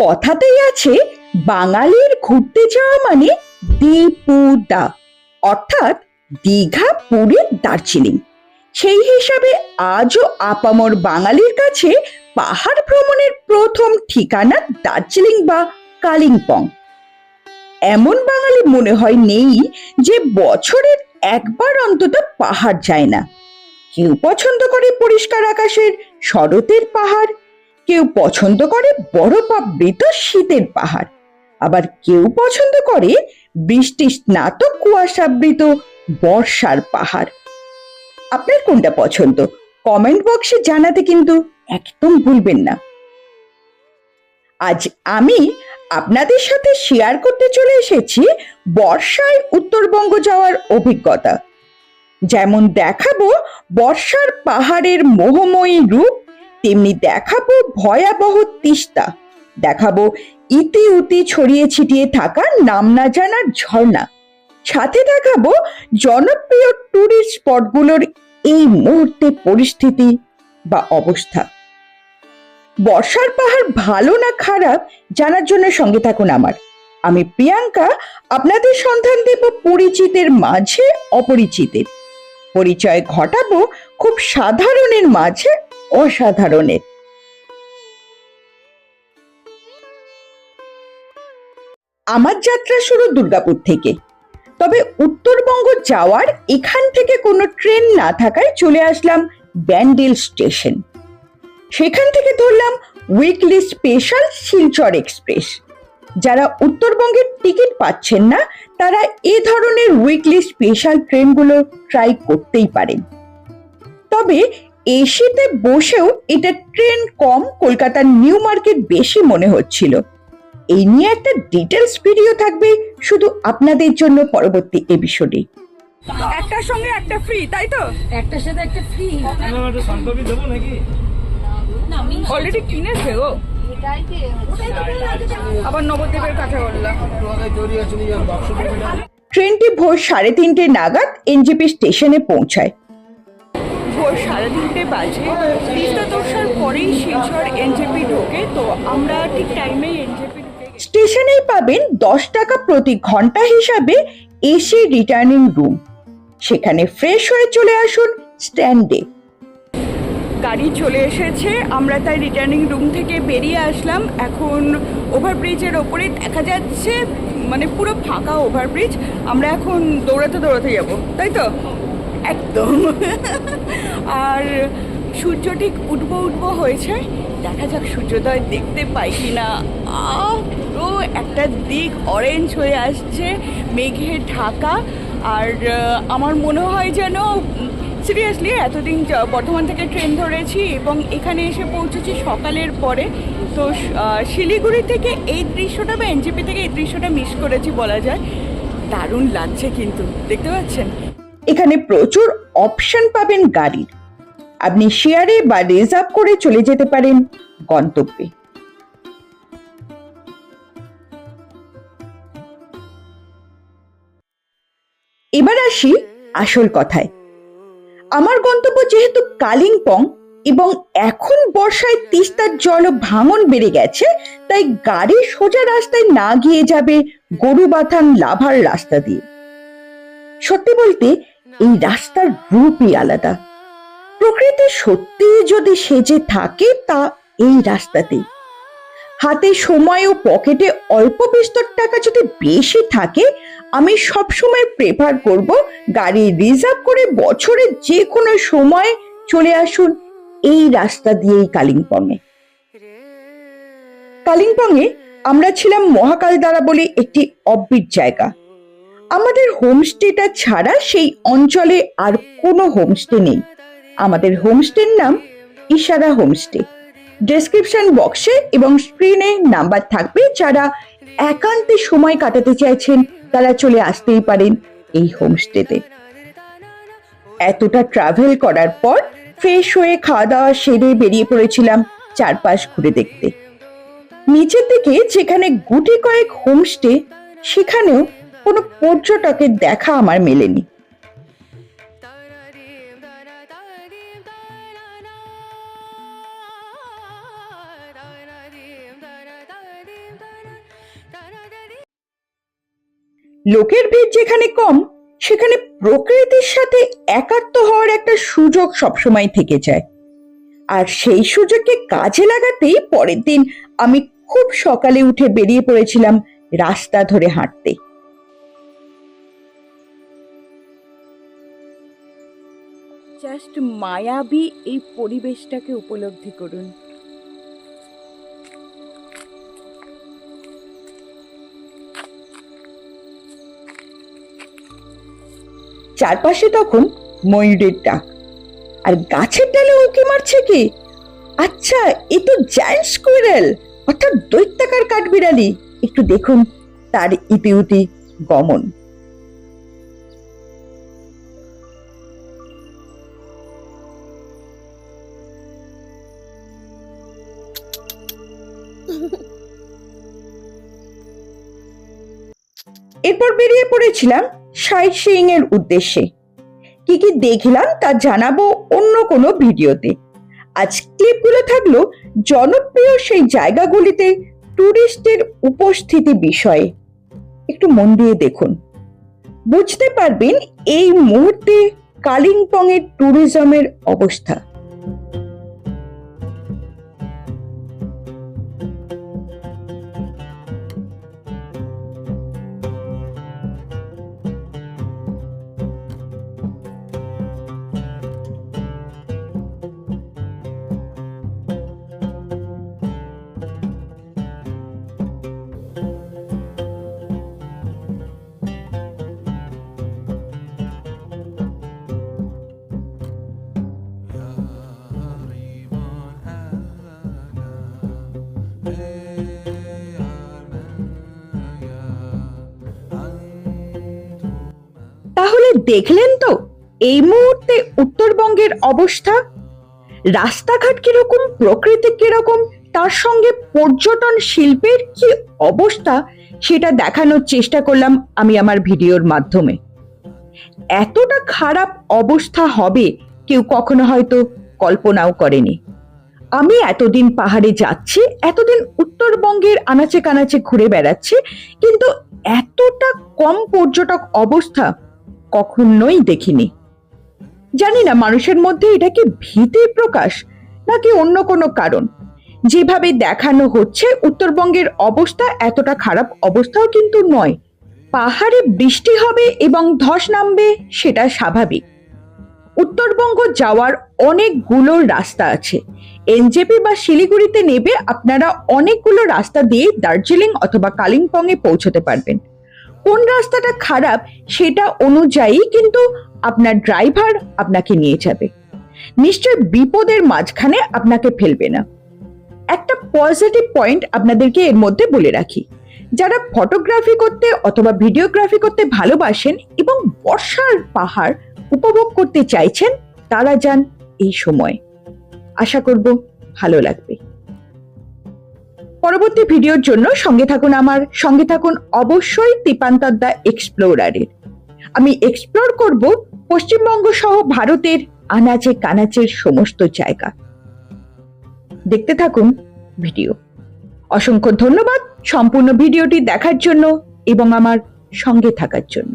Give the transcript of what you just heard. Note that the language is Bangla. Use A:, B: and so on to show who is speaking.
A: কথাতেই আছে, বাঙালির ঘুরতে যাওয়া মানে দীপুদা অর্থাৎ দীঘা, পুরী, দার্জিলিং। সেই হিসাবে আজও আপামর বাঙালির কাছে পাহাড় ভ্রমণের প্রথম ঠিকানা দার্জিলিং বা কালিম্পং। এমন বাঙালি মনে হয় নেই যে বছরের একবার অন্তত পাহাড় যায় না। কেউ পছন্দ করে পরিষ্কার আকাশের শরতের পাহাড় কেউ পছন্দ করে বরফাবৃত শীতের পাহাড়। আবার কেউ পছন্দ করে বৃষ্টি স্নাত কুয়াশাবৃত বর্ষার পাহাড়। আপনার কোনটা পছন্দ? কমেন্ট বক্সে জানাতে কিন্তু একদম ভুলবেন না। আজ আমি আপনাদের সাথে শেয়ার করতে চলে এসেছি বর্ষায় উত্তরবঙ্গ যাওয়ার অভিজ্ঞতা। যেমন দেখাবো বর্ষার পাহাড়ের মোহময়ী রূপ তেমনি দেখাবো ভয়াবহ তিস্তা। দেখাবো ইতি উতি ছড়িয়ে ছিটিয়ে থাকা নাম না জানার ঝর্ণা। সাথে দেখাবো জনপ্রিয় টুরিস্ট স্পটগুলোর এই মুহূর্তে পরিস্থিতি বা অবস্থা। বর্ষার পাহাড় ভালো না খারাপ জানার জন্য সঙ্গে থাকুন আমার। আমি প্রিয়াঙ্কা, আপনাদের সন্ধান দেব পরিচিতের মাঝে অপরিচিতের। পরিচয় ঘটাবো খুব সাধারণের মাঝে অসাধারণের। আমার যাত্রা শুরু দুর্গাপুর থেকে। তবে উত্তরবঙ্গ যাওয়ার এখান থেকে কোনো ট্রেন না থাকায় চলে আসলাম ব্যান্ডেল স্টেশন। সেখান থেকে ধরলাম উইকলি স্পেশাল শিলচর এক্সপ্রেস। যারা উত্তরবঙ্গের টিকিট পাচ্ছেন না, তারা এ ধরনের উইকলি স্পেশাল ট্রেনগুলো ট্রাই করতেই পারেন। তবে এসিতে বসেও এটা ট্রেন কম কলকাতার নিউ মার্কেট বেশি মনে হচ্ছিল। এই নিয়ে একটা ডিটেলস ভিডিও থাকবে শুধু আপনাদের জন্য পরবর্তী এপিসোডে
B: একটার সঙ্গে একটা ফ্রি তাই তো?
C: একটার সাথে একটা ফ্রি
D: দেবো নাকি?
B: অলরেডি কিনেছে গো আবার নবদ্বীপের কথা বললাম।
A: ট্রেনটি ভোর সাড়ে তিনটে নাগাদ এনজেপি স্টেশনে পৌঁছায়।
B: ভোর সাড়ে তিনটে বাজে। তিস্তা তোষার পরেই শিলচর এনজেপি ঢোকে তো আমরা ঠিক টাইমেই এনজেপি
A: স্টেশনেই পাবেন দশ টাকা প্রতি ঘণ্টা হিসাবে এসি রিটার্নিং রুম সেখানে ফ্রেশ হয়ে চলে আসুন স্ট্যান্ডে
B: গাড়ি চলে এসেছে আমরা তাই রিটার্নিং রুম থেকে বেরিয়ে আসলাম। এখন ওভারব্রিজের ওপরে দেখা যাচ্ছে মানে পুরো ফাঁকা ওভারব্রিজ আমরা এখন দৌড়াতে দৌড়াতে যাব তাই তো? একদম। আর সূর্য ঠিক উঠবো উঠবো হয়েছে। দেখা যাক সূর্যোদয় দেখতে পাই কি না পুরো একটা দিক অরেঞ্জ হয়ে আসছে, মেঘে ঢাকা। আর আমার মনে হয় যেন সিরিয়াসলি এতদিন বর্ধমান থেকে ট্রেন ধরেছি এবং এখানে এসে পৌঁছেছি সকালের পরে। তো শিলিগুড়ি থেকে এই দৃশ্যটা বা এনজিপি থেকে এই দৃশ্যটা মিস করেছি বলা যায়। দারুণ লাগছে কিন্তু, দেখতে পাচ্ছেন?
A: এখানে প্রচুর অপশন পাবেন গাড়ির। আপনি শেয়ারে বা রিজার্ভ করে চলে যেতে পারেন গন্তব্যে। এবার আসি আসল কথায়। আমার গন্তব্য যেহেতু কালিম্পং এবং এখন বর্ষায় তিস্তার জল ও ভাঙন বেড়ে গেছে, তাই গাড়ি সোজা রাস্তায় না গিয়ে যাবে গরুবাথান লাভার রাস্তা দিয়ে। সত্যি বলতে এই রাস্তার রূপই আলাদা। প্রকৃতি সত্যি যদি সেজে থাকে, তা এই রাস্তাতেই। হাতে সময় ও পকেটে অল্প বিস্তর টাকা যদি বেশি থাকে, আমি সবসময় প্রেফার করব গাড়ি রিজার্ভ করে বছরের যে কোনো সময় চলে আসুন এই রাস্তা দিয়েই কালিম্পংয়ে। কালিম্পংয়ে আমরা ছিলাম মহাকালদারা বলে একটি অব্বিট জায়গা। আমাদের হোমস্টেটা ছাড়া সেই অঞ্চলে আর কোনো হোমস্টে নেই। আমাদের হোমস্টের নাম ইশারা হোমস্টে। ডেসক্রিপশন বক্সে এবং স্ক্রিনে নাম্বার থাকবে যারা একান্তে সময় কাটাতে চাইছেন, তারা চলে আসতেই পারেন এই হোমস্টেতে। এতটা ট্রাভেল করার পর ফ্রেশ হয়ে খাওয়া দাওয়া সেরে বেরিয়ে পড়েছিলাম চারপাশ ঘুরে দেখতে। নিচের দিকে যেখানে গুটি কয়েক হোমস্টে, সেখানেও কোনো পর্যটকের দেখা আমার মেলেনি। লোকের ভিড় যেখানে কম, সেখানে প্রকৃতির সাথে একাত্ম হওয়ার একটা সুযোগ সবসময় থেকে যায়। আর সেই সুযোগকে কাজে লাগাতেই পরের দিন আমি খুব সকালে উঠে বেরিয়ে পড়েছিলাম রাস্তা ধরে হাঁটতে।
B: জাস্ট মায়াবী এই পরিবেশটাকে উপলব্ধি করুন।
A: চারপাশে তখন ময়ূরের ডাক। আর গাছের ডালে উঁকি মারছে কি? আচ্ছা এ তো জায়ান্ট স্কুইরেল অর্থাৎ দৈত্যাকার কাঠবিড়ালি। একটু দেখুন তার ইতিউতি গমন। এরপর বেরিয়ে পড়েছিলাম সাইট সিইং এর উদ্দেশ্যে। কি কি দেখলাম তা জানাব অন্য কোনো ভিডিওতে। আজ ক্লিপগুলো থাকল জনপ্রিয় সেই জায়গাগুলিতে টুরিস্টের উপস্থিতি বিষয়ে। একটু মন দিয়ে দেখুন। বুঝতে পারবেন এই মুহূর্তে কালিম্পংয়ের ট্যুরিজমের অবস্থা। দেখলেন তো? এই মুহূর্তে উত্তরবঙ্গের অবস্থা? রাস্তাঘাট কীরকম? প্রকৃতি কীরকম? তার সঙ্গে পর্যটন শিল্পের কি অবস্থা? সেটা দেখানোর চেষ্টা করলাম আমি আমার ভিডিওর মাধ্যমে। এতটা খারাপ অবস্থা হবে, কেউ কখনো হয়তো কল্পনাও করেনি। আমি এতদিন পাহাড়ে যাচ্ছি, এতদিন উত্তরবঙ্গের আনাচে কানাচে ঘুরে বেড়াচ্ছি, কিন্তু এতটা কম পর্যটক অবস্থা কখনোই দেখিনি। জানি না মানুষের মধ্যে এটা কি ভীতির প্রকাশ, নাকি অন্য কোনো কারণ। যেভাবে দেখানো হচ্ছে, উত্তরবঙ্গের অবস্থা এতটা খারাপ অবস্থাও কিন্তু নয়। পাহাড়ে বৃষ্টি হবে এবং ধস নামবে, সেটা স্বাভাবিক। উত্তরবঙ্গ যাওয়ার অনেকগুলো রাস্তা আছে। এনজেপি বা শিলিগুড়িতে নেবে, আপনারা অনেকগুলো রাস্তা দিয়ে দার্জিলিং অথবা কালিম্পংয়ে পৌঁছতে পারবেন। কোন রাস্তাটা খারাপ সেটা অনুযায়ী কিন্তু আপনার ড্রাইভার আপনাকে নিয়ে যাবে। নিশ্চয় বিপদের মাঝখানে আপনাকে ফেলবে না। একটা পজিটিভ পয়েন্ট আপনাদেরকে এর মধ্যে বলে রাখি। যারা ফটোগ্রাফি করতে অথবা ভিডিওগ্রাফি করতে ভালোবাসেন এবং বর্ষার পাহাড় উপভোগ করতে চাইছেন, তারা যান এই সময়। আশা করব ভালো লাগবে। পরবর্তী ভিডিওর জন্য সঙ্গে থাকুন আমার, সঙ্গে থাকুন অবশ্যই তিপান্তর দ্য এক্সপ্লোরারের আমি এক্সপ্লোর করব পশ্চিমবঙ্গ সহ ভারতের আনাচে কানাচের সমস্ত জায়গা। দেখতে থাকুন ভিডিও। অসংখ্য ধন্যবাদ সম্পূর্ণ ভিডিওটি দেখার জন্য এবং আমার সঙ্গে থাকার জন্য।